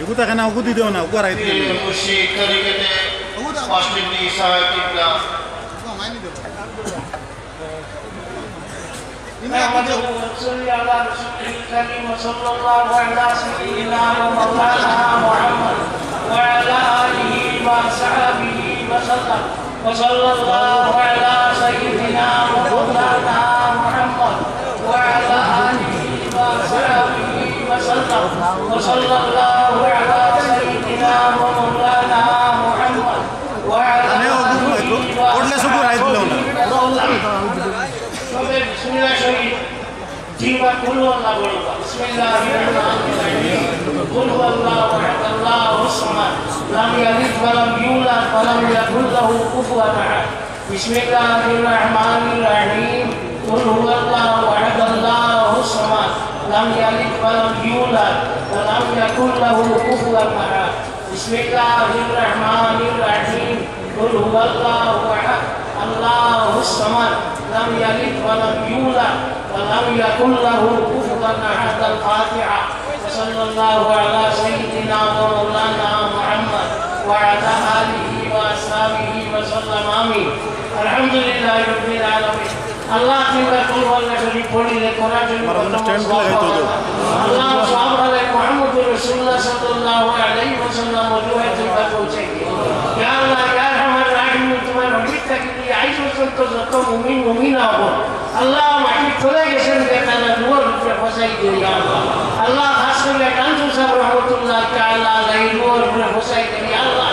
এগুলো এখানে ওগু দি দেও না ওগু রাইতে মুর্শিদ তরিকতে অষ্টমী সাহেব কিবলা نحمده ونصلي على رسوله الكريم وصلى الله على سيدنا ومولانا محمد وعلى اله وسلم وصلى الله على سيدنا ومولانا محمد وعلى جيبا قل هو الله بولبا بسم الله الرحمن الرحيم قل هو الله احد الله الصمد لم يلد ولم يولد لم يلد ولم يولد ولم يكن له كفوا أحد. بسم الله الرحمن الرحيم. قل هو الله أحد. الله الصمد. لم يلد ولم يولد ولم يكن له كفوا أحد. الفاتحة. وصلى الله على سيدنا ومولانا محمد وعلى آله وأصحابه وسلم. آمين. الحمد لله رب العالمين. আল্লাহ তিনবার কুল আল্লাহ শরীফ পড়িলে আমার লাগাইতে হতো। আল্লাহ সওয়াব আলাই মুহাম্মদুর রাসূলুল্লাহ সাল্লাল্লাহু আলাইহি ওয়াসাল্লাম ওজুহে তিনবার পৌঁছে আল্লাহ ইয়া রহমান রাহিম তোমার রহমত থেকে আইস পর্যন্ত যত মুমিন মুমিনা হব? আল্লাহ মাটি চলে গেছেন বেকানা দুয়ার উপরে ফসাই দিও ইয়া আল্লাহ। আল্লাহ খাস করে কাঞ্চু সাহেব রহমতুল্লাহ তাআলা আলাই দুয়ার উপরে ফসাই দিও ইয়া আল্লাহ।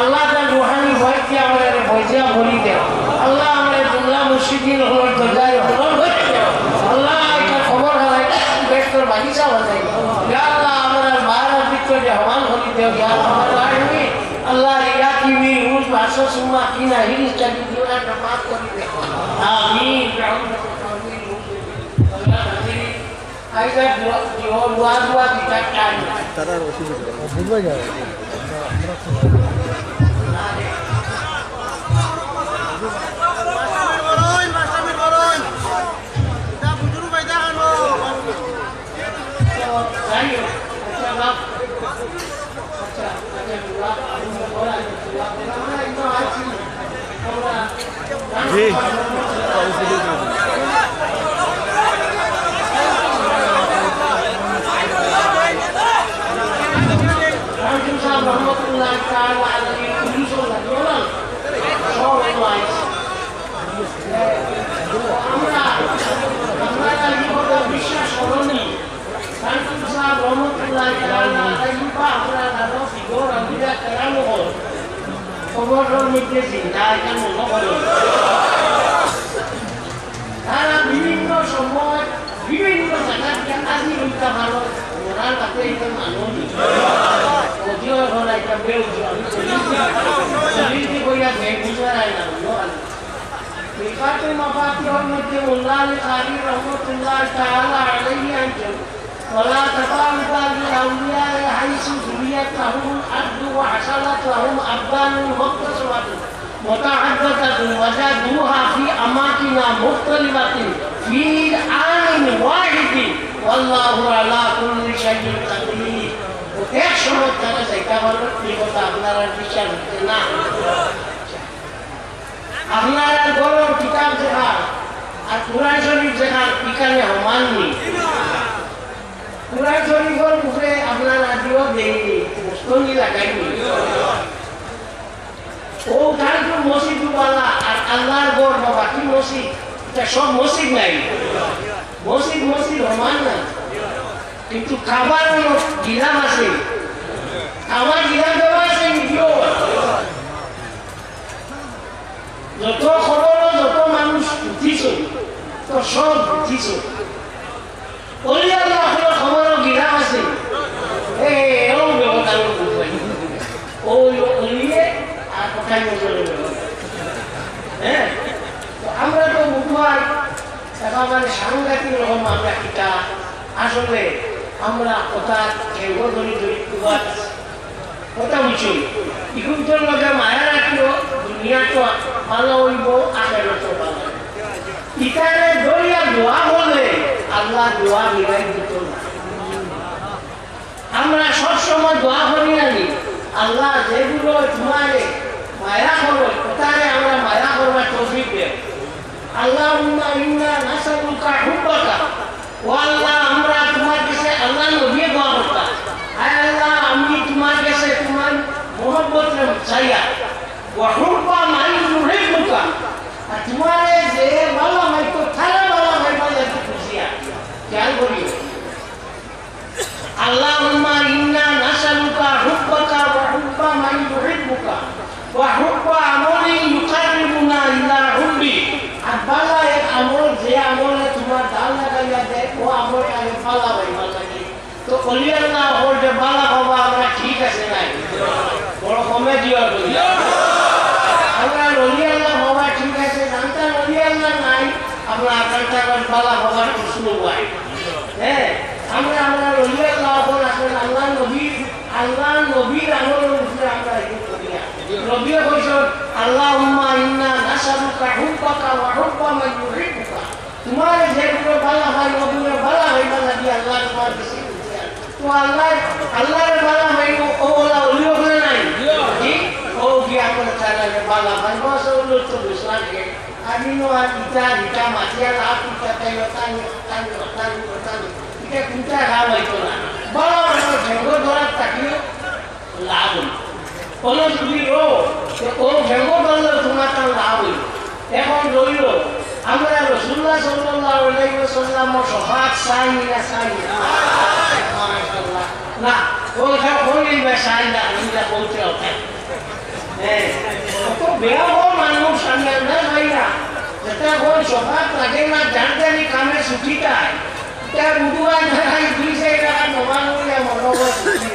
আল্লাহ তার রুহানি ভয় দিয়ে আমাদের ভয়জিয়া ভরি দেও আল্লাহ আমাদের জুমলা মুর্শিদিন হলর ভরে দেও আল্লাহ এটা খবর হালাই বেস্তর বাগিচা ইয়া আল্লাহ আমাদের বারার ভিতরে হওয়ান হলি দেও ইয়া আল্লাহ রাহিমি আল্লাহ ইয়া কি বি রুল পাঁচশো সুমা কিনা হিরিস চাকি দিও না মাফ করি দেও আমিন আইসা দোয়া দোয়া দোয়া দিতা চাই তারা অসুবিধা বুঝবে যাবে জি মধ্যে চিন্তা এটা মনে করো তারা বিভিন্ন সময় বিভিন্ন জায়গায় আজি উল্টা ভালো ওনার কাছে এটা মানুষ যদিও এখন এটা বেউ চলিতে কইয়া বে বুঝারাই না মিকাতে মাফাতিহর মধ্যে মোল্লা আলী কারি রহমতুল্লাহ তাআলা আলাইহি আনছেন ولا تطالب للأولياء حيث جريت لهم الأرض وحصلت لهم أبدان مختصرة متعددة وجدوها في أماكن مختلفة في آن واحد والله على كل شيء قدير এক সময় তারা সেটা বলো কি কথা আপনারা বিশ্বাস হচ্ছে না আপনারা বলো কিতাব শেখা আর কোরআন শরীফ শেখার এখানে হমাননি কোরআন শরীফের উপরে আপনারা দিও দেয়নি মুস্তঙ্গি লাগাইনি। ও কারণ মসজিদ ওয়ালা আর আল্লাহর গড় বা বাকি মসজিদ? এটা সব মসজিদ নাই। মসজিদ মসজিদ সমান না। কিন্তু খাবার গিলাম আছে। খাবার গিলাম দেওয়া আছে যত খবর যত মানুষ উঠিছ তো সব উঠিছ অলি আল্লাহ খবর গিলাম আছে এও ব্যবহার করবেন ওই অলিয়ে হ্যাঁ আমরা তো বুধবার একেবারে সাংঘাতিক রকম আমরা কিতা আসলে আমরা কথা কেউ ধরি ধরি কুবার কথা বুঝি ইকুন্তর লগে মায়া রাখিও দুনিয়া তো ভালো হইব আগের তো ভালো ইতারে দরিয়া দোয়া বলে আল্লাহ দোয়া দিত না আমরা সবসময় দোয়া আল্লাহ যেগুলো তোমারে মায়া করব কোথায় আমরা মায়া করবার তৌফিক দে আল্লাহুম্মা ইন্না নাসালুকা হুব্বাকা ওয়া আল্লাহ আমরা তোমার কাছে আল্লাহ নবী দোয়া করতাম আয় আল্লাহ আমি তোমার কাছে তোমার মোহব্বত চাইয়া ওয়া হুব্বা মান ইউহিব্বুকা আর তোমার যে ভালো হয় তো তারা ভালো হয় ভালো খুশিয়া وحب عمل يقربنا إلى حبك আব্বালা এক আমল যে আমলে তোমার দাল লাগাইয়া দেয় ও আমলে আমি ফালা ভাই ভাল লাগে তো কলিয়ার না ওর যে বালা বাবা আমরা ঠিক আছে নাই বড় কমে দিও কলিয়া আমরা রলিয়াল্লাহ বাবা ঠিক আছে জানতা রলিয়াল্লাহ নাই আমরা আকাঙ্ক্ষা করেন বালা বাবার প্রশ্ন হয় হ্যাঁ আমরা আমরা রলিয়াল্লাহ বল আসলে আল্লাহ নবীর আল্লাহ নবীর আমলের উপরে আমরা এই করিয়া নবীও কইছেন আল্লাহুম্মা ইন্না নাসালুকা হুব্বাকা ওয়া হুব্বা মান ইউহিব্বুকা। তোমার যেগুলো বালা হয় বালা হয়, বালা দিয়ে আল্লাহ তোমার খুশি। তো আল্লাহ আল্লাহর বালা হয় ও ওলা ওলিও করে নাই? ঠিক ও কি আমরা চালা বালা হয়, বস ওলো তো বিশ্বাস কে আমি নো আর ইটা ইটা মাটিয়া লাভ ইটা তাই তাই তাই তাই তাই এটা কুটা লাভ হইতো কোনো যদি রো ও ঝঙ্গ ধরলে তোমার তার লাভ হইতো এখন রইল, আমরা রসুল্লাহ সাল্লাল্লাহু আলাইহি ওয়াসাল্লাম সহাত চাই না চাই না। ওইটা কইলে চাই না আমরা বলতে হবে। হ্যাঁ কত বেয়া মানুষ সামনে না ভাই না। যেটা কোন সভাত লাগে না জানতে নি কামে ছুটিটায় তার উদুয়াই ধরাই দুই চাই নমান হইলে মনোবল ছুটি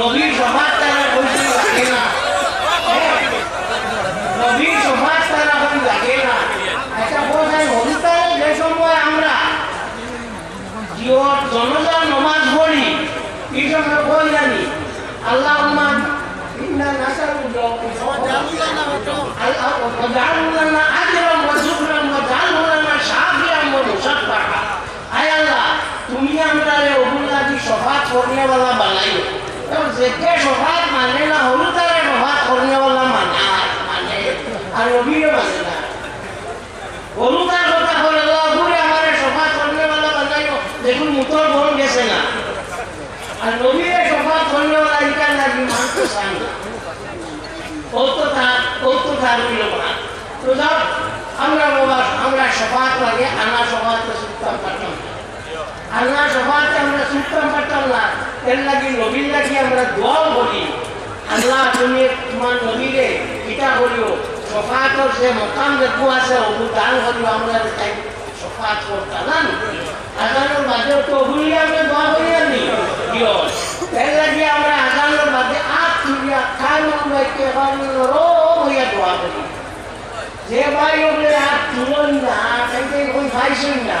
নবীর সভার তারা বলতে লাগে না। নবীর সভার তারা বলি লাগে না। একটা বোঝায় হরিতাল যে সময় আমরা জনতা নমাজ পড়ি, এই সময় বই জানি। আল্লাহ আল্লাহ আজরাম ওয়া শুকরাম ওয়া জালুলানা শাফিয়াম ওয়া মুসাফফা আয় আল্লাহ, তুমি আমরা রে ওগুলা দি সফা করনে বালা বানাইও। যেকে সফাত মানে না হলু তারা সফাত করনেওয়ালা মানা মানে। আর রবিও মানে না হলু তার কথা বলে ঘুরে আমার সফাত করনেওয়ালা বানাইও দেখুন মুতর বন গেছে না। আর নবীরে সফাত করনেওয়ালা ইকার না। ও তো তার ও তো তার না। তো আমরা আমরা সফাত লাগে, আনা সুত্তাম পারতাম না আল্লাহ সফাতে আমরা সুত্তাম পারতাম না এর লাগি নবীর লাগি আমরা দোয়াও করি। আল্লাহ তুমি তোমার নবীরে কিতা করিও। সফাতর যে মকাম দেখব আছে ওগু দান করিও, আমরা তাই সফাত করতাম না আজানোর বাদে তো ওগুলি আমরা দোয়া করি আমি কিয় এর লাগি আমরা আজানোর বাদে আট তুলিয়া খান বাইকে রো হইয়া দোয়া করি। যে ভাই ওগুলো আর তুলন না তাইতে ওই ভাই শুন না।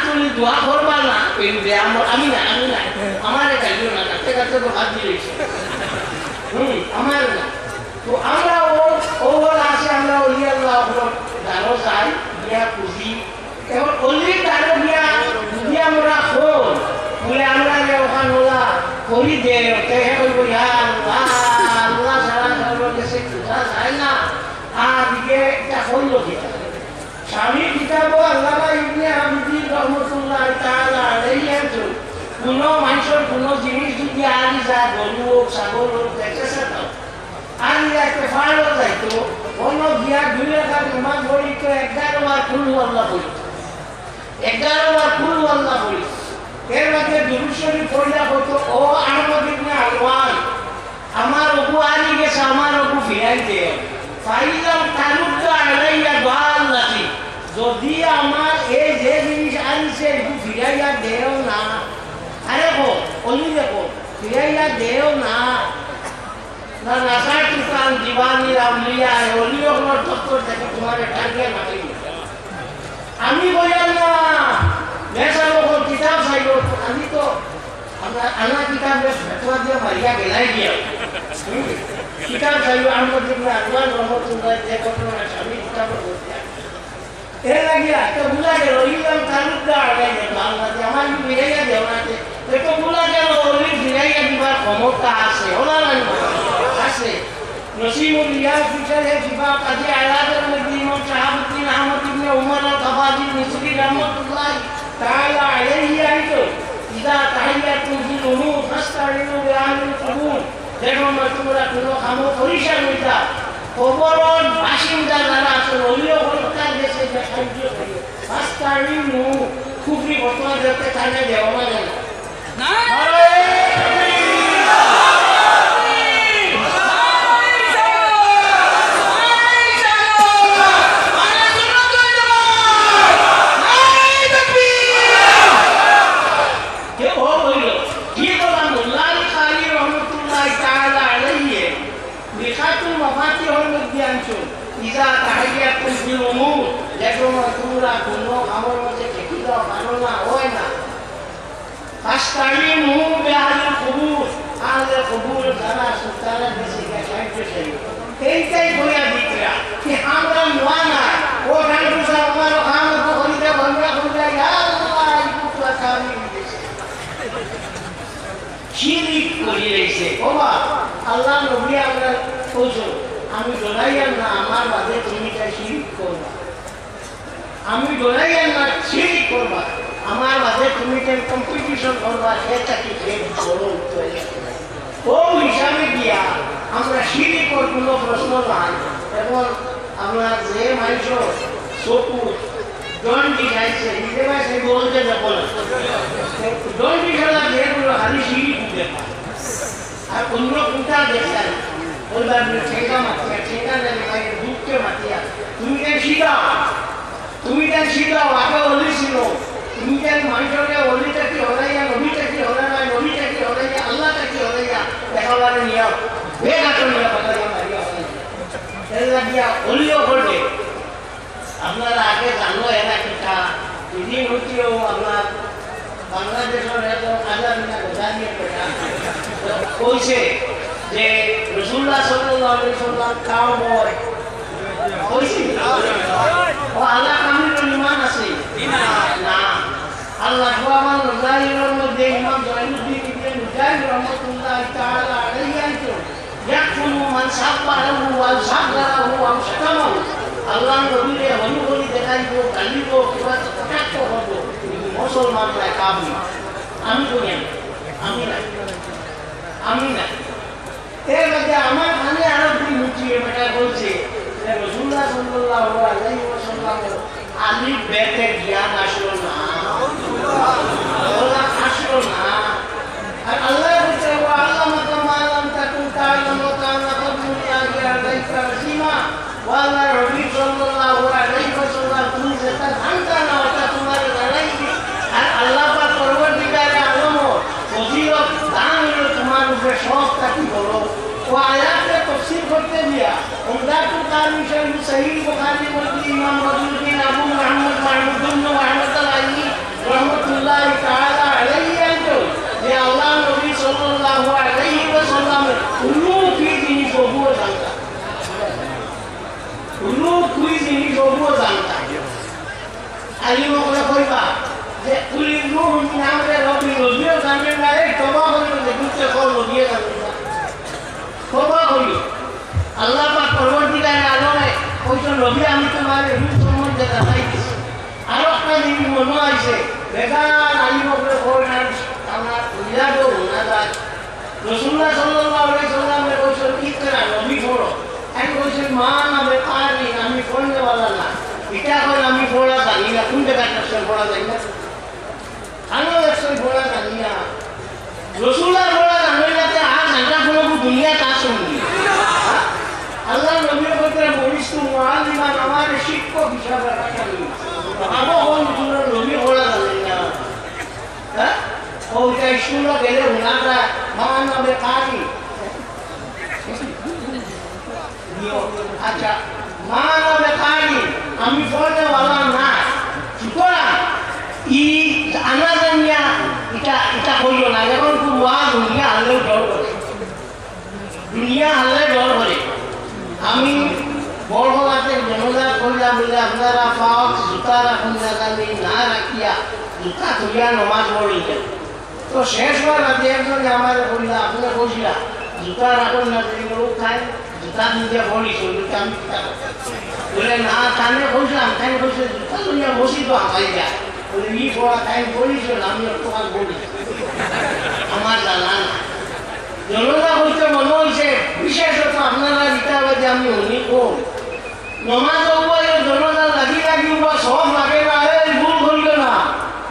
দোয়া করবা না আমি না আমি না। আমার না কাছে কাছে হাত হুম, আমার না। তো আমরা ও ওর আসে, আমরা ওলি আল্লাহ চাই দিয়া খুশি। দিয়া দিয়া আমরা আমরা যে ওখান দে আল্লাহ আল্লাহ না? এটা হইল কিতা স্বামী কিতাব আবিদি রহমতুল্লাহ তাআলা আলাইহি একজন কোনো মানুষের কোনো জিনিস যদি আনি যায় গরু হোক, ছাগল হোক দেখেছে তো। আনি একটা ফাড়ো যাইতো অন্য গিয়া নাকি যদি আমার এই যে দেও না আরে অলি দেখো ফিরাইয়া দেও না না নাসার কিসান টার্গেট মাটি আমি বললাম না মেসা লোক কিতাব চাইল আমি তো আমরা আনা কিতাব মারিয়া গেলাই দিয়া কিতাব চাইল আহমদ ইবনে আদওয়ান রহমতুল্লাহ যে ঘটনা আমি কিতাব এ লাগিয়া তো বুলা গেল ইলাম তালুকদার আগাইলে বাংলাদেশ আমার মিলাইয়া দেওয়াতে তো বুলা গেল ওই মিলাইয়া দিবার ক্ষমতা আছে যেমন তোমরা কোনো কামো পরিশান হইতা কবরত বাসিন্দা যারা আছে ওলিও হলকার দেশে সাহায্য করি ফাস্তাইনু কুফরি বর্তমান যাতে কানে দেওয়া যায় que oído. Diego Lamullah Khali Rahmatullah Ta'ala alayhi Bikhatul Mafati Hormadiyancho Iza tahiyyatum bil umur Lekho matura kuno amor mate kekida manona hoy na Fastainu bi ahli qubur ahli qubur যারা সুলতানা দেশে সাহায্য চাই এইটাই বইয়া দিকরা কি আমরা নোয়া না ও গান বুঝা আমার খাম তো হইতে বন্ধা হইতে ইয়া আল্লাহ এই পুত্রা কামি দিছে শিরিক করি রয়েছে বাবা আল্লাহ নবী আমরা কৌশল আমি ডরাইয়ার না আমার বাদে তুমি তাই শিরিক করবা। আমি ডরাইয়ার না শিরিক করবা, আমার বাদে তুমি তাই কম্পিটিশন করবা, সেটা কি ফের বড় উত্তর ও হিসাবে গিয়া আমরা শিরিকর কোনো প্রশ্ন নাই এবং আমরা যে মানুষ চকু সে বলতে যাব না। দণ্ডি খেলা যেগুলো খালি শিরিক দেখা আর অন্য কোনটা দেখছেন? বলবার ঠেকা মাতিয়া ঠেকা জানি ভাই দুঃখে মাতিয়া তুমি কেন শিখাও? তুমি কেন শিখাও? আগে অলি ছিল। তুমি কেন মানুষকে অলিটা কি হলাইয়া নবীটা কি হলে না নবীটা কি হলাইয়া আল্লাহটা কি হলাইয়া দেখাবার নিয়ম। বেগাটো নিয়ে কথা মারিয়া দিয়া অলিও করবে। আপনারা আগে জানো এরা কিটা। এদিন হচ্ছেও আপনার কইছে যে রসুল্লাহ সাল্লাল্লাহু আলাইহি সাল্লাম কাউ বয় কইছি ও আল্লাহ কামিল ইমান আছে না আল্লাহ সুবহান নজাইরের মধ্যে ইমাম জয়নুদ্দিন ইবনে মুজাহিদ রাহমাতুল্লাহ তাআলা আলাইহি আইতো ইয়াকুলু মান সাব্বাহু ওয়া সাগরাহু ওয়া শাতামাহু আল্লাহ নবীরে হলু হলি দেখাইব গালিব কিবা কটাক্ষ হব। মুসলমানরা কাবি আমি না। আমি না আমি না এর মধ্যে আমার কানে আরও দুই মুচিয়ে বেটা বলছে আল্লাহ আল্লাহ সাল্লাল্লাহু আলাইহি ওয়াসাল্লাম তুমি যেটা জানতা না ওটা তোমার জানাই আর আল্লাহ পাক পরবর্তীকালে আলম ফজিলত দান হলো তোমার উপরে সব কাটি বলো ও আয়াতকে তফসির করতে দিয়া উমদাতুল কারি শরীফ সহিহ বুখারী মধ্যে ইমাম রজুদ্দিন আবু মুহাম্মদ মাহমুদ ইবনে মুহাম্মদ আলাইহি রহমাতুল্লাহ তাআলা আলাইহি আইতো যে আল্লাহ নবী সাল্লাল্লাহু আলাইহি ওয়াসাল্লাম উল্লু কি জিনিস বহু জানতা উল্লু কি জিনিস বহু জানতা আলী মকলে কইবা যে কুলি নূর নামে রবি রবিও জানেন না এই তবা করিল যে দুটো কল রবিয়ে জানেন না তবা করিল আল্লাহ পাক পরবর্তীকালে আলমে কইছেন রবি আমি তোমার এই সম্বন্ধে দেখাই দিছি আরও একটা জিনিস মনে আইছে বেগান আলী মকলে কই আমার করা নবী পড়া জানি না, কোন জায়গাটা পড়া জানি না। আমিও একশো পড়া জানি না রসুল্লাহ পড়া জানি না তে আর জানা কোনো দুনিয়া তা শুনবি আল্লাহ নবীর কথা বলিস তো মুআল্লিমান আমার শিক্ষক হিসাবে রাখালি আমার কোন নবী পড়া জানি না হ্যাঁ ওইটা স্কুলে গেলে ওনারা মা নামে কারি আচ্ছা মা নামে খানি আমি ফলে ওয়ালা না সুতরাং ই আনা জানিয়া এটা এটা কইল না যখন কুয়া দুনিয়া আনলেও ডর করে দুনিয়া আনলে ডর করে আমি বড়লাতে জনজাত করিয়া বলে আপনারা পাওয়া জুতা রাখুন জানি না রাখিয়া জুতা খুলিয়া নমাজ পড়িলেন। তো শেষ হওয়ার আগে একজন আমার কইলা, আপনি কইছিলা জুতা রাখুন না যদি লোক খায় জুতা দিয়ে বলিস, ওইটা আমি? বলে, না, কানে কইছিলাম কানে কইছে জুতা লইয়া বসি তো আমাই যায় বলে, ই পড়া কানে বলিস আমি তোমার বলি আমার জানা না জনতা হইতে মনে হয়েছে বিশেষত আপনারা রিটাবাদে আমি শুনি কম। নমাজ উপরে জনতা লাগি লাগি উপর সব লাগে না এই ভুল করল না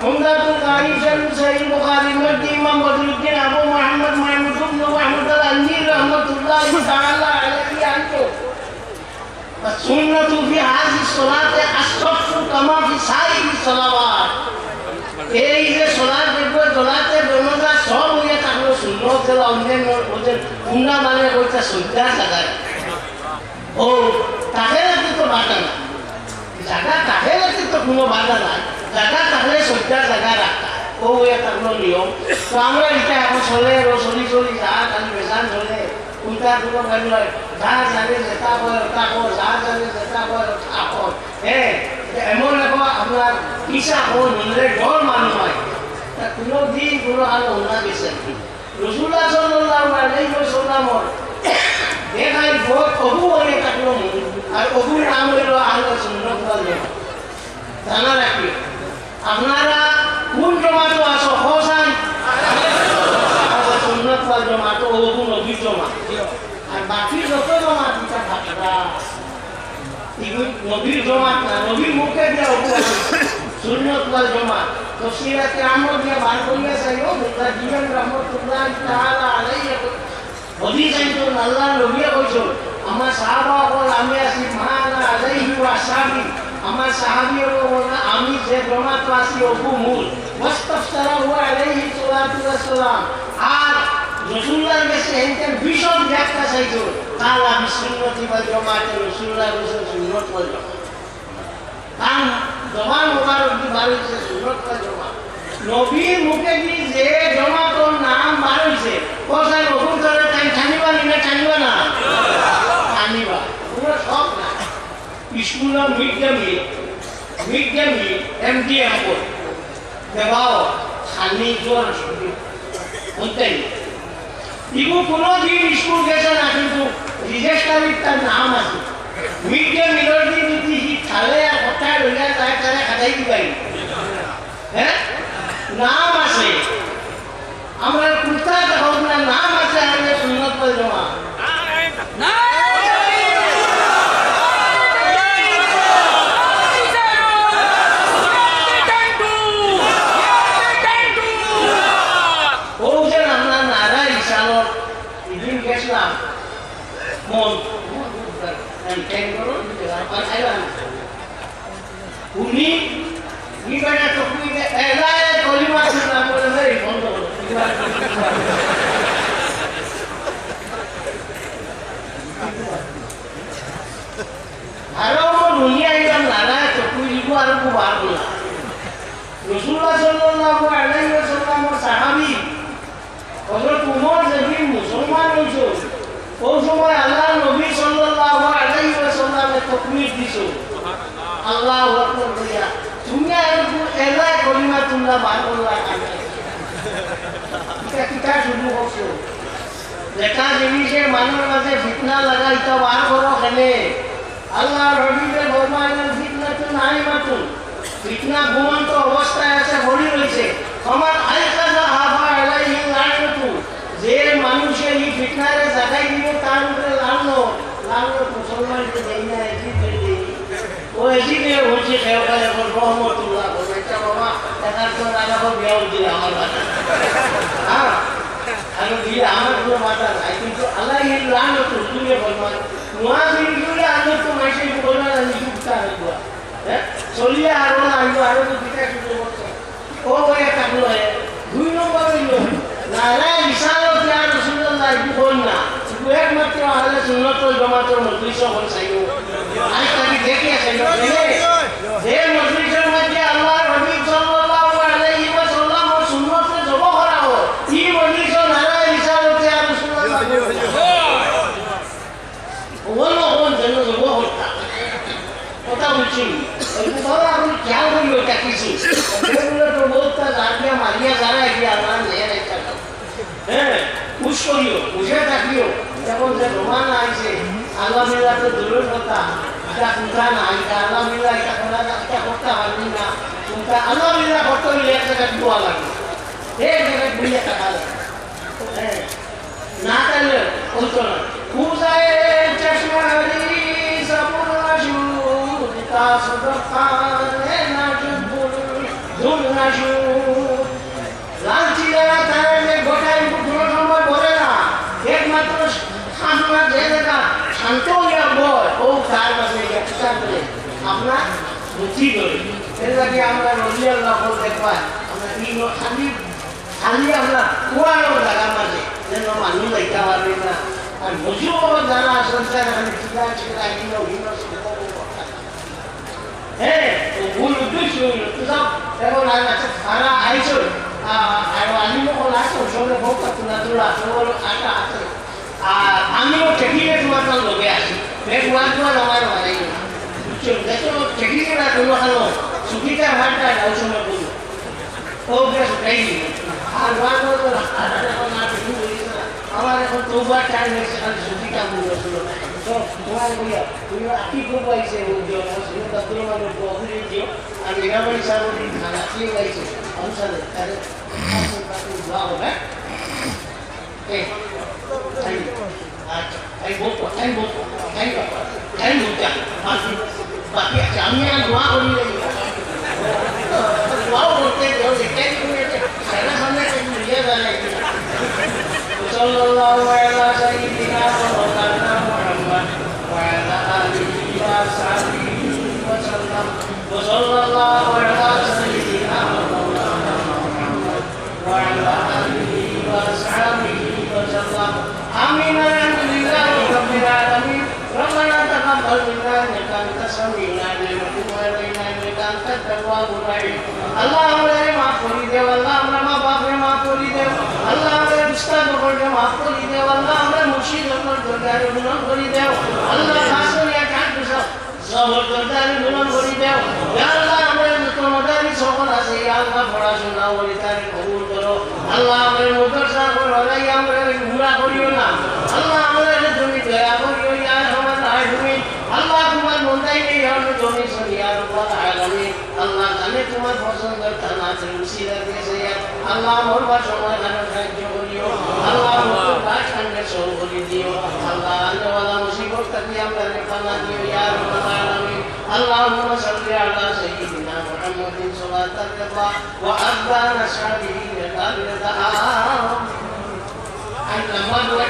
উমদাতুল কারি শেখ সাইদ বুখারী মধ্যে ইমাম বদরুদ্দিন আবু মুহাম্মদ মাহমুদ ইবনে মাহমুদ আল আনজির রহমাতুল্লাহ তাআলা আলাইহি আনতো সুন্নাতু ফি হাযি সালাতে আসফু কামা ফি সাইরি সালাওয়াত এই যে সালাত দেখব ও তাদের না জায়গা তাকে রাখতে তো কোনো বাধা নাই। জায়গা থাকলে সজ্জা জায়গা রাখা ও থাকল নিয়ম। তো আমরা এটা এখন চলে ও চলি চলি, যা খালি বেজান চলে। উল্টা কোনো গাড়ি নয় যা, জানে যেটা কয় ওটা কর যা, জানে যেটা কয় ওটা কর হ্যাঁ এমন এখন আপনার ইচ্ছা হো নিলে ডর মানুষ হয়। কোনো দিন কোনো আলো ওনা গেছে রসুল্লাহ সাল্লাল্লাহু আলাইহি ওয়াসাল্লামর দেখাই বহুত অবু হয়ে থাকল আর অবুর নাম হইল আহলে সুন্নাত ওয়াল জামাত জানা রাখি, আপনারা কোন জমাত আছো হোসান আহলে সুন্নাত ওয়াল জামাত অবু নবী জমাত। আর বাকি যত জমাত, এটা ভাগরা নবীর জমাত না নবীর মুখে দিয়া অবু সুন্নত ওয়াল জমাত। তফসিরাতে আহমদ দিয়া বার করিয়া চাইও মুতাজিয়ান রহমাতুল্লাহ তাআলা হদিস আইতো আল্লাহ নবী কইছো। আমার সাহাবা হল আমি আছি মানা আলাইহি ওয়া সাহাবি। আমার সাহাবি হল আমি যে জমাত আছি অবু মূল। ওয়াস্তাফসারা ওয়া আলাইহি সালাতু ওয়াসসালাম আর রসুল্লাহর কাছে এনতেন ভীষণ ব্যাখ্যা চাইছো। কাল আমি সুন্নতি বা জমাতে রসুল্লাহ বসে সুন্নত জমাত। কারণ জমান মোবারক দি সুন্নত ওয়াল জমাত। নবীর মুখে দি যে জমাতর নাম বার হয়েছে কোথায় রকুন করে তাই টানিবা নি না টানিবা না টানিবা পুরো সব না day meal mid day meal M D M করে দেওয়াও খালি জোর বুঝতেই ইগো কোনো দিন স্কুল গেছে না কিন্তু রেজিস্টারির তার নাম আছে। মিড ডে মিলের দিন যদি সি খালে আর কথায় রইয়া যায় তারা খাটাই দিবাই। হ্যাঁ? নাম আছে। আমরা কুর্তা দেখো না নাম আছে সুন্নত পল জমা। ওজন আমরা নারা ইসালর এদিন গেছিলাম মন উনি কি করে টুকুই এলাই কলিমা শুনলাম বলে ভাই বন্ধ করো আরও দুনিয়া ইমান নারা টুকুই দিব আর খুব ভালো না রসুল্লাহ সাল্লাল্লাহু আলাইহি ওয়াসাল্লামের সাহাবী। হযরত উমর যেদিন মুসলমান হইছো ওই সময় আল্লাহ নবী সাল্লাল্লাহু আলাইহি ওয়াসাল্লামে তাকবীর দিছো। আল্লাহু আকবার তুমি এরকম এলা তোমরা করলা কেন এটা কিটা শুরু করছ দেখা জিনিসে মানুষের মাঝে ফিতনা লাগাইতো, বার করো কেনে? আল্লাহ রবিদের ফিতনা তো নাই মাতুন। ফিতনা ঘুমন্ত অবস্থায় আছে, বলি রয়েছে, আমার আইকাজা হাফা এলাইহি লাইনতু যে মানুষের এই ফিতনারে জাগাই দিব, তার উপরে লানো লানো মুসলমানকে দেই না, এটি দেই ও এটি নিয়ে বলছে কালে এখন রহমতুল্লাহ বলে এটা বাবা একার তো রাজা হোক বিয়াও দিলে আমার বাধা হ্যাঁ আমি দিলে আমার কোনো বাধা নাই, কিন্তু আল্লাহ এই লানতু দুনিয়া বলমান নোয়া দিলে আল্লাহ তো মাইসে বলনা আমি যুক্তা হইব চলিয়া আরও না, আরও তো পিঠা শুরু করছে ও বলে থাকল দুই নম্বর হইল একটু বল না। একটু একমাত্র আহলে সুন্নত জামাতের মজলিস হল সাইও আজ তাকে দেখি আছে যে মজলিসের মধ্যে আল্লাহ নবী সাল্লাল্লাহু আলাইহি ওয়াসাল্লাম ও সুন্নতে জব করা কোন জন্য কথা বলছি। তো বলতে জানিয়া মারিয়া যারা কি আল্লাহ নিয়ে রেখা হ্যাঁ খুশ করিও বুঝে থাকিও যখন যে রোমান আইছে আল্লাহ মিল্লা তো দূরের কথা এটা পূজায় চশমা হরি সবুর নাশুদ তাসদকানে নাজুদ ধুল নাশুদ লালচিরা তারে গোটাই পুরো সময় বলে না একমাত্র আপনার যে জায়গা শান্ত হইয়া বয় ও তার কাছে একটা বলে আপনার বুঝি করে এর লাগে আমরা রবি আল্লাহ দেখবা আমরা কি খালি খালি আমরা কুয়ানো জায়গার মাঝে যেন মানুষ লাইতে পারবে না আর বুঝিও যারা সংসার খালি চিরা চিরা হিনো হিনো হ্যাঁ ভুল উদ্দেশ্য হইল তো সব এখন আর আছে সারা আইছো আর আমি যখন আসো সবে ভোগ তুলা তুলা সবর আটা আছে। আর আমিও টেকিয়ে তোমার কাছে লগে আসি বেশ ওয়ান তোমার আমার বানাই না বুঝছ? দেখো টেকিয়ে না তুমি হালো সুখিটা ভাটটা যাও সময় বলো ও বেশ দিল আর টাইম খালি সুখিটা শুনো আমি আর দোয়া করি আল্লাহ আমাদের মাফ করি দেব আল্লাহ আমরা মা বাপরে মাফ করি দেব আল্লাহ আমাদের দুষ্কার করে মাফ করি দেব আল্লাহ আমরা মুর্শিদ দরকারে গুণ সকল আছে আল্লাহ পড়াশোনা বলি তার কবুল করো। আল্লাহ আমাদের মুদর্শা করো আল্লাহ আমাদের ঘুরা করিও না। আল্লাহ আমাদের তুমি দয়া করিও, ইয়া আমার রায় তুমি আল্লাহ তোমার মন্দাই নেই আমি তুমি সরিয়া রূপা আগামী। আল্লাহ জানে তোমার পছন্দের থানা আছে উশিরা দিয়েছে। আল্লাহ মরবার সময় তারা সাহায্য করিও। আল্লাহ কাজ কাণ্ডের আল্লাহ আল্লাহ আল্লাহ আল্লাহ محمد صلاة الله وأبان أصحابه لقد دعاهم أن مرة